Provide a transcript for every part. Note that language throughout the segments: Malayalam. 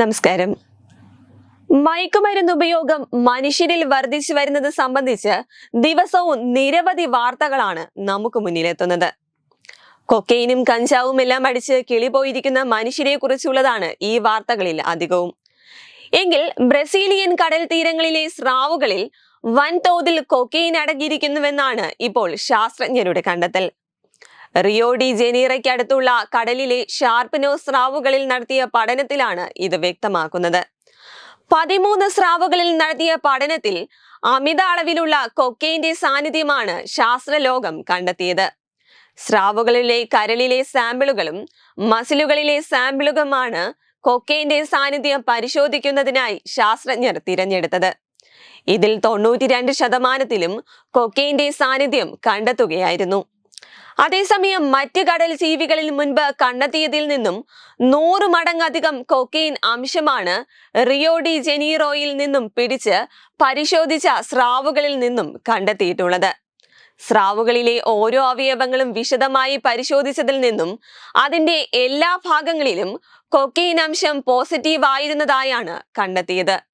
നമസ്കാരം. മയക്കുമരുന്ന് ഉപയോഗം മനുഷ്യരിൽ വർദ്ധിച്ചു വരുന്നത് സംബന്ധിച്ച് ദിവസവും നിരവധി വാർത്തകളാണ് നമുക്ക് മുന്നിലെത്തുന്നത്. കൊക്കൈനും കഞ്ചാവും എല്ലാം അടിച്ച് കിളിപോയിരിക്കുന്ന മനുഷ്യരെ കുറിച്ചുള്ളതാണ് ഈ വാർത്തകളിൽ അധികവും. എങ്കിൽ ബ്രസീലിയൻ കടൽ തീരങ്ങളിലെ സ്രാവുകളിൽ വൻതോതിൽ കൊക്കൈൻ അടങ്ങിയിരിക്കുന്നുവെന്നാണ് ഇപ്പോൾ ശാസ്ത്രജ്ഞരുടെ കണ്ടെത്തൽ. റിയോ ഡി ജനീറയ്ക്ക് അടുത്തുള്ള കടലിലെ ഷാർപ്പിനോ സ്രാവുകളിൽ നടത്തിയ പഠനത്തിലാണ് ഇത് വ്യക്തമാക്കുന്നത്. പതിമൂന്ന് സ്രാവുകളിൽ നടത്തിയ പഠനത്തിൽ അമിത അളവിലുള്ള കൊക്കൈന്റെ സാന്നിധ്യമാണ് ശാസ്ത്രലോകം കണ്ടെത്തിയത്. സ്രാവുകളിലെ കരളിലെ സാമ്പിളുകളും മസിലുകളിലെ സാമ്പിളുകളുമാണ് കൊക്കൈന്റെ സാന്നിധ്യം പരിശോധിക്കുന്നതിനായി ശാസ്ത്രജ്ഞർ തിരഞ്ഞെടുത്തത്. ഇതിൽ തൊണ്ണൂറ്റിരണ്ട് ശതമാനത്തിലും കൊക്കൈന്റെ സാന്നിധ്യം കണ്ടെത്തുകയായിരുന്നു. അതേസമയം മറ്റ് കടൽ ജീവികളിൽ മുൻപ് കണ്ടെത്തിയതിൽ നിന്നും നൂറ് മടങ്ങധികം കൊക്കെയിൻ അംശമാണ് റിയോഡി ജനീറോയിൽ നിന്നും പിടിച്ച് പരിശോധിച്ച സ്രാവുകളിൽ നിന്നും കണ്ടെത്തിയിട്ടുള്ളത്. സ്രാവുകളിലെ ഓരോ അവയവങ്ങളും വിശദമായി പരിശോധിച്ചതിൽ നിന്നും അതിന്റെ എല്ലാ ഭാഗങ്ങളിലും കൊക്കെയിൻ അംശം പോസിറ്റീവ് ആയിരുന്നതായാണ് കണ്ടെത്തിയത്.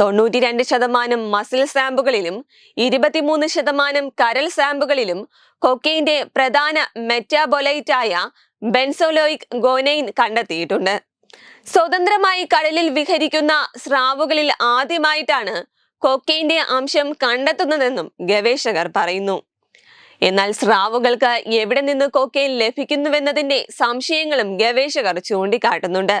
തൊണ്ണൂറ്റി രണ്ട് ശതമാനം മസിൽ സാമ്പുകളിലും ഇരുപത്തിമൂന്ന് ശതമാനം കരൽ സാമ്പുകളിലും കൊക്കെയിന്റെ പ്രധാന മെറ്റാബൊലൈറ്റായ ബെൻസോലോയിക് ഗോനൈൻ കണ്ടെത്തിയിട്ടുണ്ട്. സ്വതന്ത്രമായി കടലിൽ വിഹരിക്കുന്ന സ്രാവുകളിൽ ആദ്യമായിട്ടാണ് കൊക്കെയിന്റെ അംശം കണ്ടെത്തുന്നതെന്നും ഗവേഷകർ പറയുന്നു. എന്നാൽ സ്രാവുകൾക്ക് എവിടെ നിന്ന് കൊക്കെയിൻ ലഭിക്കുന്നുവെന്നതിന്റെ സംശയങ്ങളും ഗവേഷകർ ചൂണ്ടിക്കാട്ടുന്നുണ്ട്.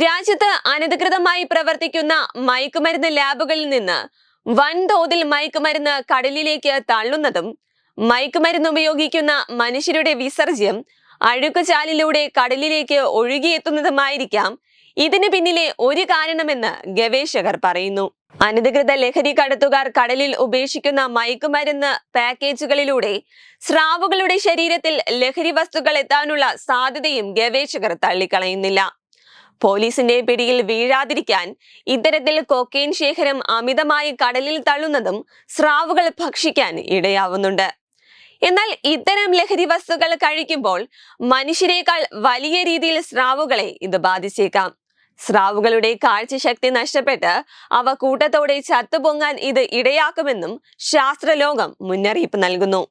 രാജ്യത്ത് അനധികൃതമായി പ്രവർത്തിക്കുന്ന മയക്കുമരുന്ന് ലാബുകളിൽ നിന്ന് വൻതോതിൽ മയക്കുമരുന്ന് കടലിലേക്ക് തള്ളുന്നതും മയക്കുമരുന്ന് ഉപയോഗിക്കുന്ന മനുഷ്യരുടെ വിസർജ്യം അഴുക്കുചാലിലൂടെ കടലിലേക്ക് ഒഴുകിയെത്തുന്നതുമായിരിക്കാം. ഇതിന് പിന്നിലെ ഒരു കാരണമെന്ന് ഗവേഷകർ പറയുന്നു. അനധികൃത ലഹരി കടത്തുകാർ കടലിൽ ഉപേക്ഷിക്കുന്ന മയക്കുമരുന്ന് പാക്കേജുകളിലൂടെ സ്രാവുകളുടെ ശരീരത്തിൽ ലഹരി വസ്തുക്കൾ എത്താനുള്ള സാധ്യതയും ഗവേഷകർ തള്ളിക്കളയുന്നില്ല. പോലീസിന്റെ പിടിയിൽ വീഴാതിരിക്കാൻ ഇത്തരത്തിൽ കൊക്കെയിൻ ശേഖരം അമിതമായി കടലിൽ തള്ളുന്നതും സ്രാവുകൾ ഭക്ഷിക്കാൻ ഇടയാവുന്നുണ്ട്. എന്നാൽ ഇത്തരം ലഹരി വസ്തുക്കൾ കഴിക്കുമ്പോൾ മനുഷ്യരെക്കാൾ വലിയ രീതിയിൽ സ്രാവുകളെ ഇത് ബാധിച്ചേക്കാം. സ്രാവുകളുടെ കാഴ്ചശക്തി നഷ്ടപ്പെട്ട് അവ കൂട്ടത്തോടെ ചത്തുപൊങ്ങാൻ ഇത് ഇടയാക്കുമെന്നും ശാസ്ത്രലോകം മുന്നറിയിപ്പ് നൽകുന്നു.